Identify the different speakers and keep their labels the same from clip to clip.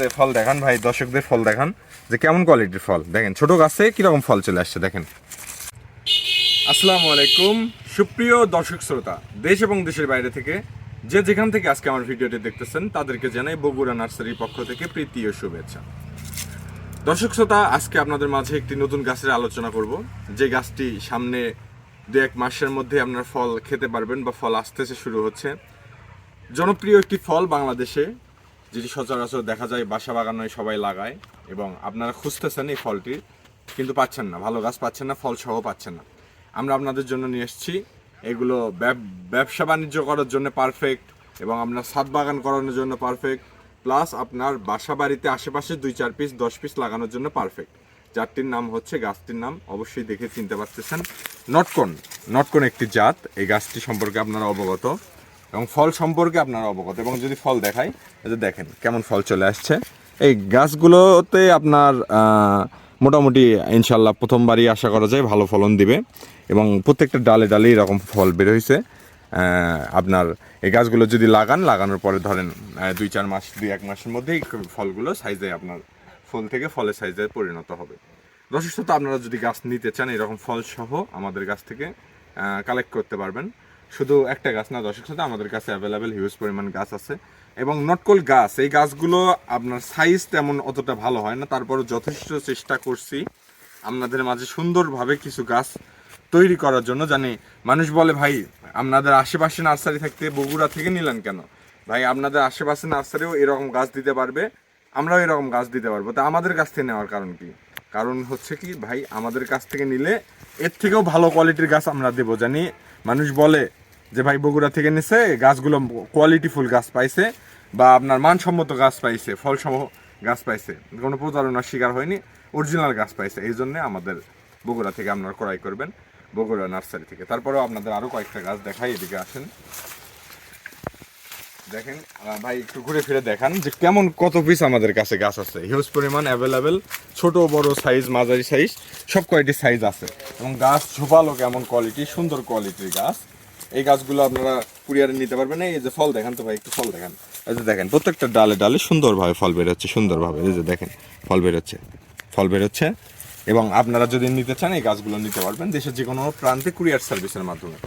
Speaker 1: যে ফল দেখান ভাই, দর্শকদের ফল দেখান যে কেমন কোয়ালিটির ফল। দেখেন, ছোট গাছে কীরকম ফল চলে আসছে, দেখেন। আসসালামু আলাইকুম সুপ্রিয় দর্শক শ্রোতা, দেশ এবং দেশের বাইরে থেকে যে যেখান থেকে আজকে আমার ভিডিওটি দেখতেছেন, তাদেরকে জানাই বগুড়া নার্সারির পক্ষ থেকে প্রীতি ও শুভেচ্ছা। দর্শক শ্রোতা, আজকে আপনাদের মাঝে একটি নতুন গাছের আলোচনা করব। যে গাছটি সামনে দু এক মাসের মধ্যে আপনার ফল খেতে পারবেন বা ফল আসতেছে, শুরু হচ্ছে। জনপ্রিয় একটি ফল বাংলাদেশে যেটি সচরাচর দেখা যায় বাসা বাগানে সবাই লাগায় এবং আপনারা খুঁজতেছেন এই ফলটি, কিন্তু পাচ্ছেন না, ভালো গাছ পাচ্ছেন না ফল সহ পাচ্ছেন না। আমরা আপনাদের জন্য নিয়ে এসেছি। এগুলো ব্যব- ব্যবসা বাণিজ্য করার জন্য পারফেক্ট এবং আপনার ছাদ বাগান করানোর জন্য পারফেক্ট প্লাস আপনার বাসা বাড়িতে আশেপাশে দুই, চার পিস দশ পিস লাগানোর জন্য পারফেক্ট জাতটির নাম হচ্ছে গাছটির নাম, অবশ্যই দেখে চিনতে পারতেছেন। নটকন নটকন একটি জাত। এই গাছটি সম্পর্কে আপনারা অবগত। এবং ফল সম্পর্কে আপনারা অবগত। এবং যদি ফল দেখাই যে দেখেন কেমন ফল চলে আসছে। এই গাছগুলোতে আপনার মোটামুটি ইনশাল্লাহ প্রথমবারই আশা করা যায় ভালো ফলন দিবে। এবং প্রত্যেকটা ডালে ডালে এরকম ফল বের হয়েছে আপনার এই গাছগুলো যদি লাগান, লাগানোর পরে ধরেন দুই চার মাস, দুই এক মাসের মধ্যেই ফলগুলো সাইজে আপনার ফুল থেকে ফলের সাইজে পরিণত হবে। শ্রোতা আপনারা যদি গাছ নিতে চান, এরকম ফল সহ আমাদের গাছ থেকে কালেক্ট করতে পারবেন। শুধু একটা গাছ না দর্শক শ্রোতা আমাদের কাছে অ্যাভেলেবেল হিউজ পরিমাণ গাছ আছে। এবং নটকল গাছ, এই গাছগুলো আপনার সাইজ তেমন অতটা ভালো হয় না, তারপরও যথেষ্ট চেষ্টা করছি আপনাদের মাঝে সুন্দরভাবে কিছু গাছ তৈরি করার জন্য। জানি মানুষ বলে, ভাই, আপনাদের আশেপাশে নার্সারি থাকতে বগুড়া থেকে নিলেন কেন? ভাই, আপনাদের আশেপাশে নার্সারিও এরকম গাছ দিতে পারবে, আমরাও এরকম গাছ দিতে পারব। তা আমাদের কাছ থেকে নেওয়ার কারণ কি? কারণ হচ্ছে কি, ভাই, আমাদের কাছ থেকে নিলে এর থেকেও ভালো কোয়ালিটির গাছ আমরা দেবো। জানি মানুষ বলে যে ভাই বগুড়া থেকে নিছে, গাছগুলো কোয়ালিটিফুল গাছ পাইছে বা আপনার মানসম্মত গাছ পাইছে, ফলসম গাছ পাইছে। কোনো প্রতারণার শিকার হয়নি অরিজিনাল গাছ পাইছে। এই জন্যে আমাদের বগুড়া থেকে আপনারা ক্রয় করবেন, বগুড়া নার্সারি থেকে। তারপরেও আপনাদের আরও কয়েকটা গাছ দেখাই, এদিকে আসেন। দেখেন ভাই একটু ঘুরে ফিরে দেখান যে কেমন কত পিস আমাদের কাছে গাছ আছে। হিউজ পরিমাণ অ্যাভেলেবেল ছোট, বড় সাইজ মাঝারি সাইজ সব কয়েকটি সাইজ আছে। এবং গাছ ঝোপালো কেমন কোয়ালিটি সুন্দর কোয়ালিটির গাছ। এই গাছগুলো আপনারা কুরিয়ারে নিতে পারবেন। এই যে ফল দেখান তো ভাই, একটু ফল দেখান। এই যে দেখেন, প্রত্যেকটা ডালে ডালে সুন্দরভাবে ফল বেরোচ্ছে, সুন্দরভাবে। এই যে দেখেন, ফল বেরোচ্ছে ফল বেরোচ্ছে। এবং আপনারা যদি নিতে চান, এই গাছগুলো নিতে পারবেন দেশের যে কোনো প্রান্তে কুরিয়ার সার্ভিসের মাধ্যমে।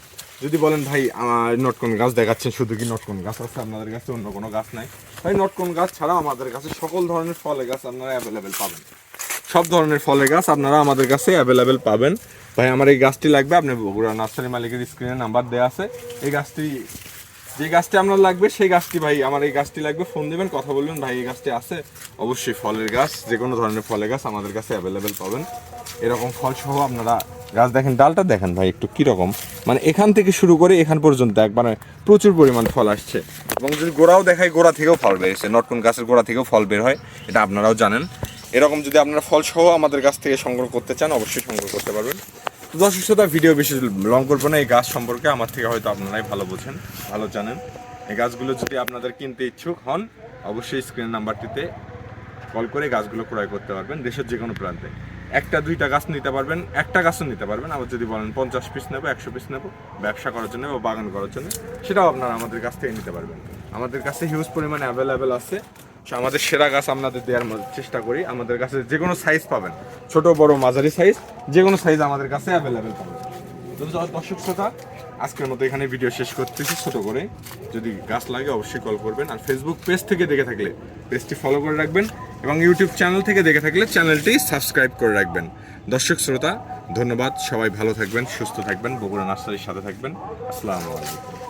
Speaker 1: যদি বলেন, ভাই, আমার নটকন গাছ দেখাচ্ছেন, শুধু কি নটকন গাছ আছে আপনাদের কাছে? অন্য কোনো গাছ নাই? ভাই, নটকন গাছ ছাড়াও আমাদের কাছে সকল ধরনের ফলের গাছ আপনারা অ্যাভেলেবেল পাবেন। সব ধরনের ফলের গাছ আপনারা আমাদের কাছে অ্যাভেলেবেল পাবেন। ভাই, আমার এই গাছটি লাগবে, আপনি বগুড়া নার্সারি মালিকের স্ক্রিনে নাম্বার দেওয়া আছে। এই গাছটি, যে গাছটি আপনার লাগবে, সেই গাছটি ভাই, আমার এই গাছটি লাগবে ফোন দিবেন, কথা বলবেন, ভাই, এই গাছটি আছে। অবশ্যই ফলের গাছ যে কোনো ধরনের ফলের গাছ আমাদের কাছে অ্যাভেলেবেল পাবেন। এরকম ফল সহ আপনারা গাছ দেখেন, ডালটা দেখেন ভাই, একটু কীরকম মানে এখান থেকে শুরু করে এখান পর্যন্ত একবারে প্রচুর পরিমাণ ফল আসছে। এবং যদি গোড়াও দেখায় গোড়া থেকেও ফল বেরিয়েছে নটকুন গাছের গোড়া থেকেও ফল বের হয়, এটা আপনারাও জানেন। এরকম যদি আপনারা ফল সহ আমাদের কাছ থেকে সংগ্রহ করতে চান, অবশ্যই সংগ্রহ করতে পারবেন। দর্শক শ্রোতা ভিডিও বেশি লং করব না, এই গাছ সম্পর্কে আমার থেকে হয়তো আপনারাই ভালো বোঝেন, ভালো জানেন। এই গাছগুলো যদি আপনাদের কিনতে ইচ্ছুক হন, অবশ্যই স্ক্রিন নাম্বারটিতে কল করে গাছগুলো ক্রয় করতে পারবেন, দেশের যে কোনো প্রান্তে। একটা, দুইটা গাছ নিতে পারবেন, একটা গাছও নিতে পারবেন। আবার যদি বলেন পঞ্চাশ পিস নেব, একশো পিস নেব, ব্যবসা করার জন্য বা বাগান করার জন্য, সেটাও আপনারা আমাদের কাছ থেকে নিতে পারবেন। আমাদের কাছে হিউজ পরিমাণে অ্যাভেলেবেল আছে। আমাদের সেরা গাছ আপনাদের দেওয়ার চেষ্টা করি। আমাদের কাছে যে কোনো সাইজ পাবেন। ছোট, বড়, মাঝারি সাইজ যে কোনো সাইজ আমাদের কাছে অ্যাভেলেবেল পাবেন। দর্শক শ্রোতা, আজকের মতো এখানে ভিডিও শেষ করতেছি ছোট করে। যদি গাছ লাগে অবশ্যই কল করবেন। আর ফেসবুক পেজ থেকে দেখে থাকলে পেজটি ফলো করে রাখবেন এবং ইউটিউব চ্যানেল থেকে দেখে থাকলে চ্যানেলটি সাবস্ক্রাইব করে রাখবেন। দর্শক, শ্রোতা, ধন্যবাদ। সবাই ভালো থাকবেন, সুস্থ থাকবেন। বগুড়া নার্সারির সাথে থাকবেন। আসসালামু আলাইকুম।